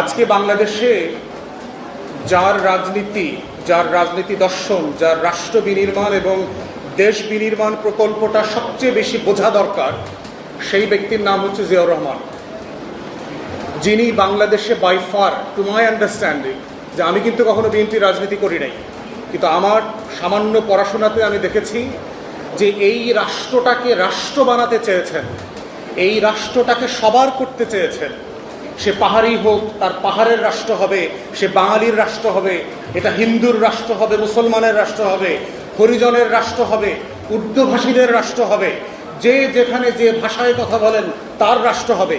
আজকে বাংলাদেশে যার রাজনীতি যার রাজনীতি দর্শন, যার রাষ্ট্র বিনির্মাণ এবং দেশ বিনির্মাণ প্রকল্পটা সবচেয়ে বেশি বোঝা দরকার, সেই ব্যক্তির নাম হচ্ছে জিয়াউর রহমান। যিনি বাংলাদেশে by far to my understanding যে আমি কিন্তু কখনো বিএনপি রাজনীতি করি নাই, কিন্তু আমার সামান্য পড়াশোনাতে আমি দেখেছি যে এই রাষ্ট্রটাকে রাষ্ট্র বানাতে চেয়েছেন, এই রাষ্ট্রটাকে সবার করতে চেয়েছেন সে পাহাড়ি হোক, তার পাহাড়ের রাষ্ট্র হবে, সে বাঙালির রাষ্ট্র হবে, এটা হিন্দুর রাষ্ট্র হবে, মুসলমানের রাষ্ট্র হবে, হরিজনের রাষ্ট্র হবে, উর্দুভাষীদের রাষ্ট্র হবে, যে যেখানে যে ভাষায় কথা বলেন, তার রাষ্ট্র হবে।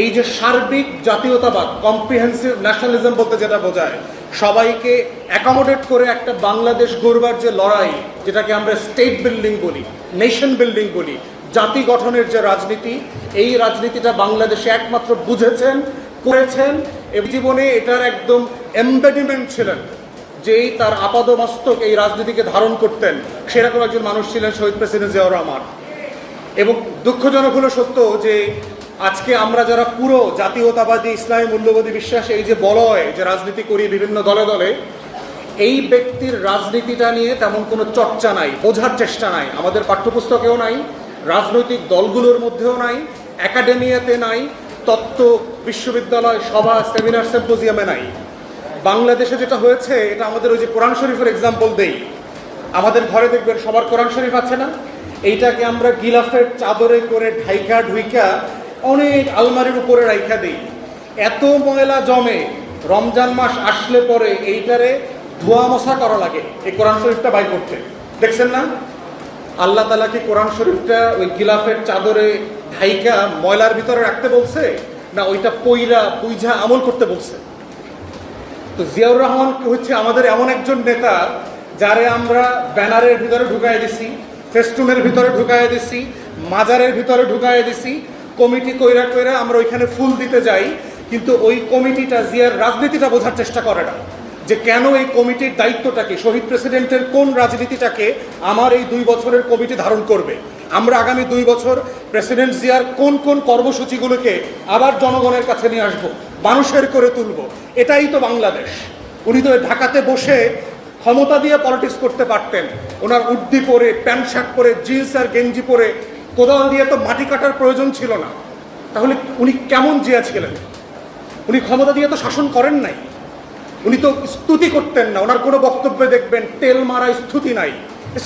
এই যে সার্বিক জাতীয়তাবাদ কম্প্রিহেন্সিভ ন্যাশনালিজম বলতে যেটা বোঝায়, সবাইকে অ্যাকোমোডেট করে একটা বাংলাদেশ গড়বার যে লড়াই, যেটাকে আমরা স্টেট বিল্ডিং বলি নেশন বিল্ডিং বলি, জাতি গঠনের যে রাজনীতি, এই রাজনীতিটা বাংলাদেশে একমাত্র বুঝেছেন করেছেন এবং জীবনে এটার একদম এমবেডিমেন্ট ছিলেন, যেই তার আপাদমস্তক এই রাজনীতিকে ধারণ করতেন। সেরকম একজন মানুষ ছিলেন শহীদ প্রেসিডেন্ট জিয়াউর রহমান। এবং দুঃখজনক হলো সত্য যে আজকে আমরা যারা পুরো জাতীয়তাবাদী, ইসলামী মূল্যবোধী বিশ্বাস, এই যে বলয়, যে রাজনীতি করি বিভিন্ন দলে দলে, এই ব্যক্তির রাজনীতিটা নিয়ে তেমন কোনো চর্চা নাই, বোঝার চেষ্টা নাই। আমাদের পাঠ্যপুস্তকেও নাই, রাজনৈতিক দলগুলোর মধ্যেও নাই একাডেমিয়াতে নাই, তত্ত্ব বিশ্ববিদ্যালয় সভা সেমিনার সেম্পোজিয়ামে নাই। বাংলাদেশে যেটা হয়েছে, এটা আমাদের ওই যে কোরআন শরীফের এক্সাম্পল দেই। আমাদের ঘরে দেখবেন সবার কোরআন শরীফ আছে না? এইটাকে আমরা গিলাফের চাদরে করে ঢাইকা ঢুইকা অনেক আলমারির উপরে রাইখা দিই। এত ময়লা জমে রমজান মাস আসলে পরে এইটারে ধোয়া মশা করা লাগে, এই কোরআন শরীফটা বাই করতে। দেখছেন না? আল্লাহ তালা কি কোরআন শরীফটা ওই গিলাফের চাদরে ঢাইকা ময়লার ভিতরে রাখতে বলছে? না, ওইটা পইরা, পুইঝা আমল করতে বলছে। তো জিয়াউর রহমান হচ্ছে আমাদের এমন একজন নেতা, যারে আমরা ব্যানারের ভিতরে ঢুকাই দিছি ফেস্টুনের ভিতরে ঢুকাই দিছি, মাজারের ভিতরে ঢুকাই দিছি, কমিটি কইরা কইরা আমরা ওইখানে ফুল দিতে যাই, কিন্তু ওই কমিটিটা, জিয়ার রাজনীতিটা বোঝার চেষ্টা করে না। যে কেন এই কমিটির দায়িত্বটাকে, শহীদ প্রেসিডেন্টের কোন রাজনীতিটাকে আমার এই দুই বছরের কমিটি ধারণ করবে? আমরা আগামী দুই বছর প্রেসিডেন্ট জিয়ার কোন কোন কর্মসূচিগুলোকে আবার জনগণের কাছে নিয়ে আসব, মানুষের করে তুলব, এটাই তো বাংলাদেশ। উনি তো ঢাকাতে বসে ক্ষমতা দিয়ে পলিটিক্স করতে পারতেন। ওনার উর্দি পরে, প্যান্ট শার্ট পরে জিন্স আর গেঞ্জি পরে, কোদাল দিয়ে তো মাটি কাটার প্রয়োজন ছিল না। তাহলে উনি কেমন জিয়া ছিলেন? উনি ক্ষমতা দিয়ে তো শাসন করেন নাই। উনি তো স্তুতি করতেন না। ওনার কোনো বক্তব্যে দেখবেন, তেল মারা স্তুতি নাই।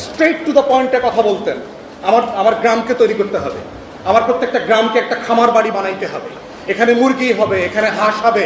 স্ট্রেট টু দ্য পয়েন্টে কথা বলতেন। আমার আমার গ্রামকে তৈরি করতে হবে। আমার প্রত্যেকটা গ্রামকে একটা খামার বাড়ি বানাইতে হবে। এখানে মুরগি হবে, এখানে হাঁস হবে।